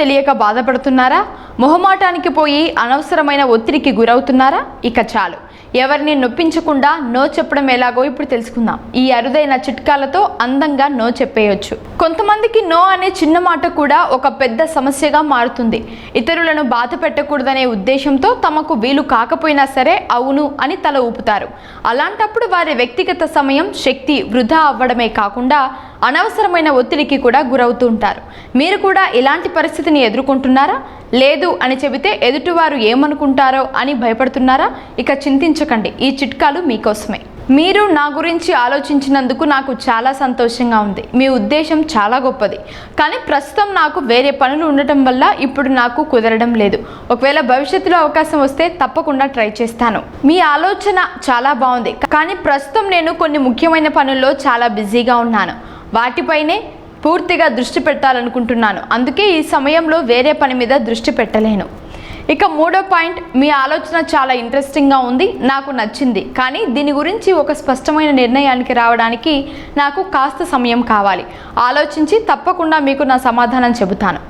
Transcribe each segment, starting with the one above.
తెలియక బాధపడుతున్నారా? మొహమాటానికి పోయి అనవసరమైన ఒత్తిడికి గురవుతున్నారా? ఇక చాలు. ఎవరిని నొప్పించకుండా నో చెప్పడం ఎలాగో ఇప్పుడు తెలుసుకుందాం. ఈ అరుదైన చిట్కాలతో అందంగా నో చెప్పేయొచ్చు. కొంతమందికి నో అనే చిన్న మాట కూడా ఒక పెద్ద సమస్యగా మారుతుంది. ఇతరులను బాధ పెట్టకూడదనే ఉద్దేశంతో తమకు వీలు కాకపోయినా సరే అవును అని తల ఊపుతారు. అలాంటప్పుడు వారి వ్యక్తిగత సమయం శక్తి వృధా అవ్వడమే కాకుండా అనవసరమైన ఒత్తిడికి కూడా గురవుతూ ఉంటారు. మీరు కూడా ఇలాంటి పరిస్థితిని ఎదుర్కొంటున్నారా? లేదు అని చెబితే ఎదుటివారు ఏమనుకుంటారో అని భయపడుతున్నారా? ఇక చింతించకండి ఈ చిట్కాలు మీకోసమే. మీరు నా గురించి ఆలోచించినందుకు నాకు చాలా సంతోషంగా ఉంది. మీ ఉద్దేశం చాలా గొప్పది. కానీ ప్రస్తుతం నాకు వేరే పనులు ఉండటం వల్ల ఇప్పుడు నాకు కుదరడం లేదు. ఒకవేళ భవిష్యత్తులో అవకాశం వస్తే తప్పకుండా ట్రై చేస్తాను. మీ ఆలోచన చాలా బాగుంది. కానీ ప్రస్తుతం నేను కొన్ని ముఖ్యమైన పనుల్లో చాలా బిజీగా ఉన్నాను. వాటిపైనే పూర్తిగా దృష్టి పెట్టాలనుకుంటున్నాను. అందుకే ఈ సమయంలో వేరే పని మీద దృష్టి పెట్టలేను. ఇక మూడో పాయింట్ మీ ఆలోచన చాలా ఇంట్రెస్టింగ్గా ఉంది నాకు నచ్చింది. కానీ దీని గురించి ఒక స్పష్టమైన నిర్ణయానికి రావడానికి నాకు కాస్త సమయం కావాలి. ఆలోచించి తప్పకుండా మీకు నా సమాధానం చెబుతాను.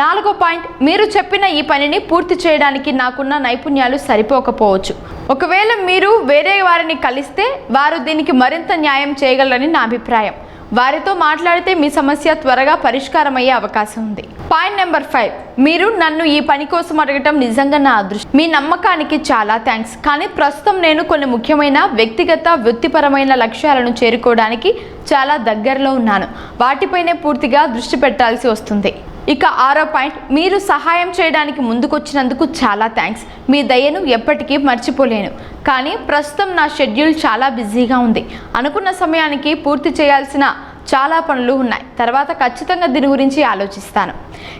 నాలుగో పాయింట్ మీరు చెప్పిన ఈ పనిని పూర్తి చేయడానికి నాకున్న నైపుణ్యాలు సరిపోకపోవచ్చు. ఒకవేళ మీరు వేరే వారిని కలిస్తే వారు దీనికి మరింత న్యాయం చేయగలరని నా అభిప్రాయం. వారితో మాట్లాడితే మీ సమస్య త్వరగా పరిష్కారమయ్యే అవకాశం ఉంది. పాయింట్ నెంబర్ ఫైవ్ మీరు నన్ను ఈ పని కోసం అడగటం నిజంగా నా అదృష్టం. మీ నమ్మకానికి చాలా థ్యాంక్స్ కానీ ప్రస్తుతం నేను కొన్ని ముఖ్యమైన వ్యక్తిగత వృత్తిపరమైన లక్ష్యాలను చేరుకోవడానికి చాలా దగ్గరలో ఉన్నాను. వాటిపైనే పూర్తిగా దృష్టి పెట్టాల్సి వస్తుంది. ఇక ఆరో పాయింట్ మీరు సహాయం చేయడానికి ముందుకొచ్చినందుకు చాలా థ్యాంక్స్. మీ దయను ఎప్పటికీ మర్చిపోలేను. కానీ ప్రస్తుతం నా షెడ్యూల్ చాలా బిజీగా ఉంది. అనుకున్న సమయానికి పూర్తి చేయాల్సిన చాలా పనులు ఉన్నాయి. తర్వాత ఖచ్చితంగా దీని గురించి ఆలోచిస్తాను.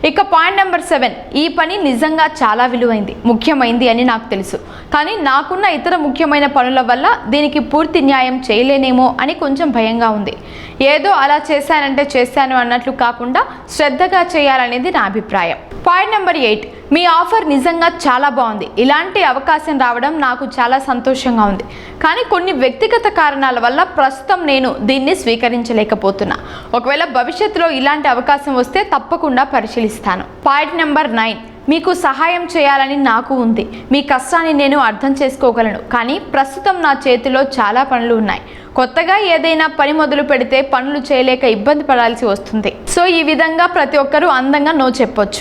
ఇక పాయింట్ నెంబర్ సెవెన్ ఈ పని నిజంగా చాలా విలువైంది ముఖ్యమైంది అని నాకు తెలుసు. కానీ నాకున్న ఇతర ముఖ్యమైన పనుల వల్ల దీనికి పూర్తి న్యాయం చేయలేనేమో అని కొంచెం భయంగా ఉంది. ఏదో అలా చేశానంటే చేశాను అన్నట్లు కాకుండా శ్రద్ధగా చేయాలనేది నా అభిప్రాయం. పాయింట్ నెంబర్ ఎయిట్ మీ ఆఫర్ నిజంగా చాలా బాగుంది. ఇలాంటి అవకాశం రావడం నాకు చాలా సంతోషంగా ఉంది. కానీ కొన్ని వ్యక్తిగత కారణాల వల్ల ప్రస్తుతం నేను దీన్ని స్వీకరించలేకపోతున్నా. ఒకవేళ భవిష్యత్తులో ఇలాంటి అవకాశం వస్తే తప్పకుండా పరిశీలిస్తాను. Point number nine. మీకు సహాయం చేయాలని నాకు ఉంది. మీ కష్టాన్ని నేను అర్థం చేసుకోగలను. కానీ ప్రస్తుతం నా చేతిలో చాలా పనులు ఉన్నాయి. కొత్తగా ఏదైనా పని మొదలు పెడితే పనులు చేయలేక ఇబ్బంది పడాల్సి వస్తుంది. సో ఈ విధంగా ప్రతి ఒక్కరూ అందంగా నో చెప్పొచ్చు.